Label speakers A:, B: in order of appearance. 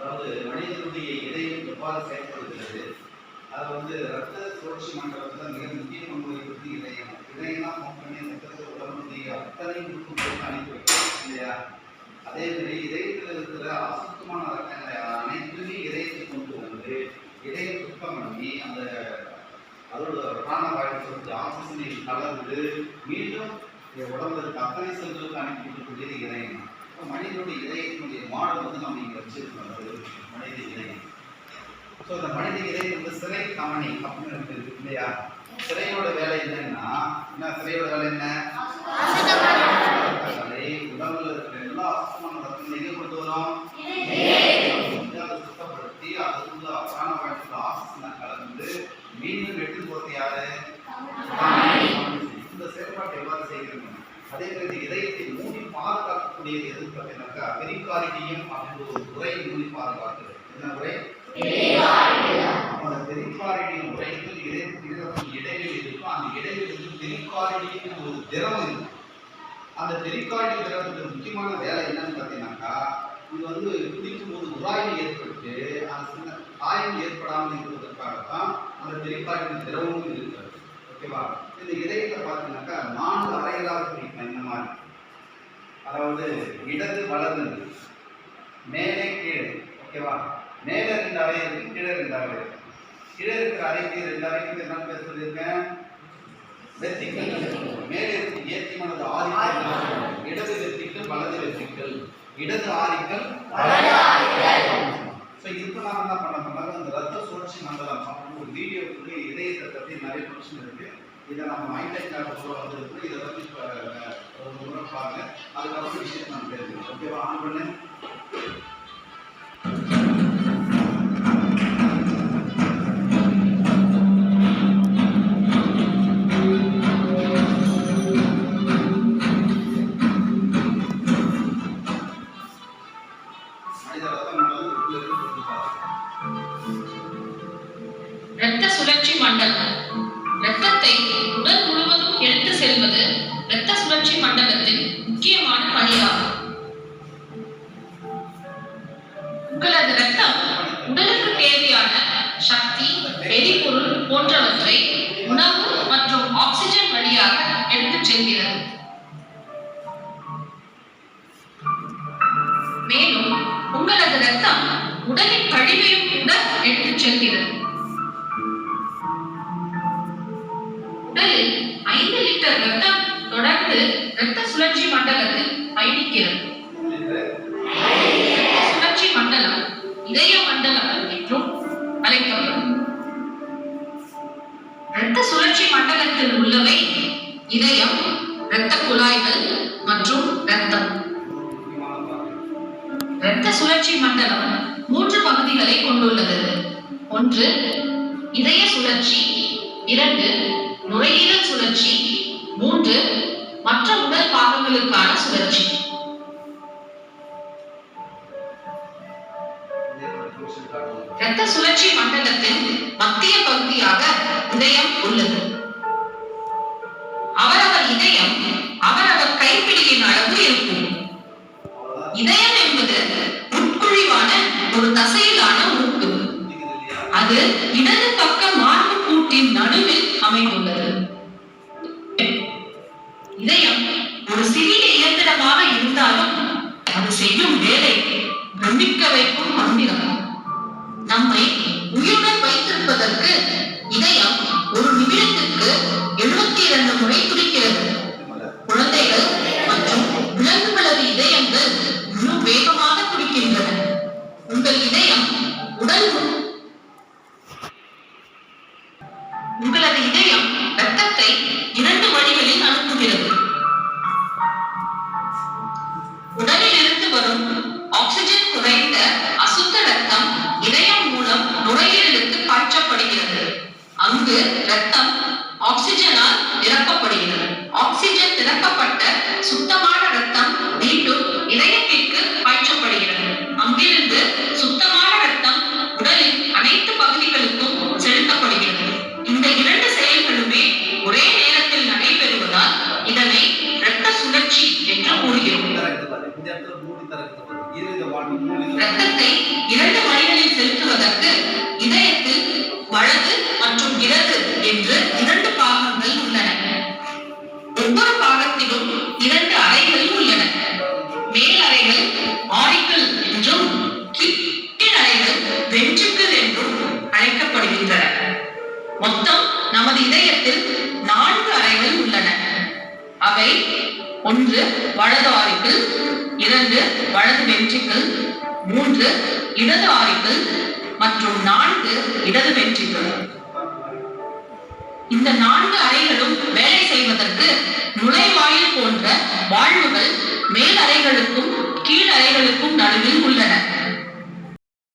A: அதாவது மனிதனுடைய இதயம் எவ்வாறு செயல்படுகிறது அது வந்து ரத்த சுழற்சி மண்டலத்தில் மிக முக்கிய பங்கு வகிப்பது இதயம் இதயம்னா பம்ப் பண்ணி ரத்தத்தை உடம்புடைய அத்தனை உறுப்புகளுக்கும் அனுப்பி வைக்கும் இல்லையா அதே மாதிரி இதயத்தில் இருக்கிற அசுத்தமான ரத்தங்களை அனைத்துமே இதயத்தை கொண்டு வந்து இதய சுத்தம் பண்ணி அந்த அதோட பிராணவாயு சொல்லிட்டு ஆக்சிஜனை கலந்து மீண்டும் உடம்புக்கு அத்தனை செல்களுக்கு அனுப்பி கொடுக்கக்கூடியது இதயம் தான். மனிதனுடைய இதயத்தினுடைய மாடல் வந்து நம்ம இங்கே வச்சிருக்கோம். அது மனித இதயம் ஸோ இந்த மனித இதயம் வந்து சிறை கவனி அப்படின்னு இருக்கு இல்லையா? சிறையோட வேலை என்னன்னா என்ன சிறையோட வேலை என்ன? உடம்புல இருக்கிற எல்லா அசுத்தமான ரத்தங்களை எங்கே கொண்டு வரும்? அதை சுத்தப்படுத்தி அதுக்குள்ள பிராணவாயுக்குள்ள ஆக்சிஜனை கலந்து மீண்டும் எடுத்து போறது யாரு? இந்த செயல்பாட்டை எவ்வாறு செய்கிறது? அதே மாதிரி இதயத்தை மூடி பாதுகாக்கக்கூடியது எது பார்த்தீங்கன்னாக்கா பெரிகாரிடியம் அப்படின்ற ஒரு உரை மூடி பாதுகாக்கிறது. என்ன உரை? அந்த பெரிகாரிடியம் உரைக்கு இதயத்துக்கு இதயத்துக்கு இடைவெளி இருக்கும். அந்த இடைவெளிக்கு பெரிகாரிடியம் ஒரு திரவம் இருக்கும். அந்த பெரிகார்டியல் திரவத்துக்கு முக்கியமான வேலை என்னன்னு பார்த்தீங்கன்னாக்கா இது வந்து குடிக்கும்போது உராய்வு ஏற்பட்டு அந்த சின்ன காயம் ஏற்படாமல் இருப்பதற்காக தான் அந்த பெரிகார்டியல் திரவமும் இருக்கிறது. ஓகேவா? இந்த இதயத்தை பார்த்தீங்கன்னாக்கா நான்கு அறைகளாக மாறி. அதாவது இடது வலது மேலே கீழே ஓகேவா? மேலே ரெண்டு அறை இருக்கு கீழே ரெண்டு அறை இருக்கு. கீழே இருக்கிற அறைக்கு ரெண்டு அறைக்கு என்ன பேர் சொல்லியிருக்கேன். வெர்டிக்கல் மேலே இருக்கு ஏத்தியமானது ஆதிக்கல் இடது வெற்றிகள் வலது வெற்றிகள். இடது ஆதிக்கல் ஸோ இப்போ நாம என்ன பண்ண பண்ணாங்க அந்த ரத்த சுழற்சி மண்டலம் அப்படின்னு ஒரு வீடியோக்குள்ளே இதயத்தை பற்றி நிறைய பிரச்சனை இருக்குது இதை நம்ம மைண்ட் லேப் கூட இதை பற்றி இப்போ ஒரு முறை பாருங்க. அதுக்கப்புறம் விஷயம் நம்ம பேசுகிறோம் ஓகேவா ஆன் பண்ணு.
B: தேவையான சக்தி எரிபொருள் போன்றவற்றை உணவு மற்றும் ஆக்சிஜன் வழியாக எடுத்துச் செல்கிறது. மேலும் உங்களது ரத்தம் உடலின் கழிவையும் கூட எடுத்துச் செல்கிறது. உடலில் ஐந்து லிட்டர் ரத்தம் தொடர்ந்து இரத்த சுழற்சி மண்டலத்தில் பயணிக்கிறது. மண்டலத்தில் உள்ளவை இதயம் இரத்த குழாய்கள் மற்றும் இரத்தம். இரத்த சுழற்சி மண்டலம் மூன்று பகுதிகளை கொண்டுள்ளது. ஒன்று இதய சுழற்சி. இரண்டு நுரையீரல் சுழற்சி. மூன்று மற்ற உடல் பாகங்களுக்கான சுழற்சி. கைப்பிடியின் அளவு இருக்கும். இதயம் என்பது உட்குழிவான ஒரு தசையிலான உறுப்பு அது இடது பக்க மார்பு கூட்டின் நடுவில் அமைந்துள்ளது. இதயம் ரத்தத்தை இரண்டு வழிகளில் அனுப்புகிறது. உடலில் இருந்து வரும் ஆக்சிஜன் குறைந்த அசுத்த ரத்தம் இதயம் மூலம் நுரையீரலுக்கு பாய்ச்சப்படுகிறது அங்கு ரத்தம் ஆக்சிஜனால் நிரப்பப்படுகிறது. ஆக்சிஜன் நிரப்பப்பட்ட சுத்தமான ரத்தம் உற்பத்தி இரண்டு வழிகளில் செலுத்துவதற்கு இதயத்தில் வலது மற்றும் இடது என்று இரண்டு பாகங்கள் உள்ளன. ஒவ்வொரு பாகத்திலும் இரண்டு அறைகள் உள்ளன. மேல்
A: அறைகள் ஆரிக்கல் என்றும் கீழ் அறைகள் வென்றுக்கள் என்றும் அழைக்கப்படுகின்றன. மொத்தம் நமது இதயத்தில் நான்கு
B: அறைகள் உள்ளன. அவை ஒன்று வலது ஆரிக்கிள் இரண்டு வலது வென்ட்ரிக்கிள் மூன்று இடது ஆரிக்கிள் மற்றும் நான்கு இடது வென்ட்ரிக்கிள் இந்த நான்கு அறைகளும் வேலை செய்வதற்கு நுழைவாயில் போன்ற வாழ்வுகள் மேல் அறைகளுக்கும் கீழ் அறைகளுக்கும் நடுவில் உள்ளன.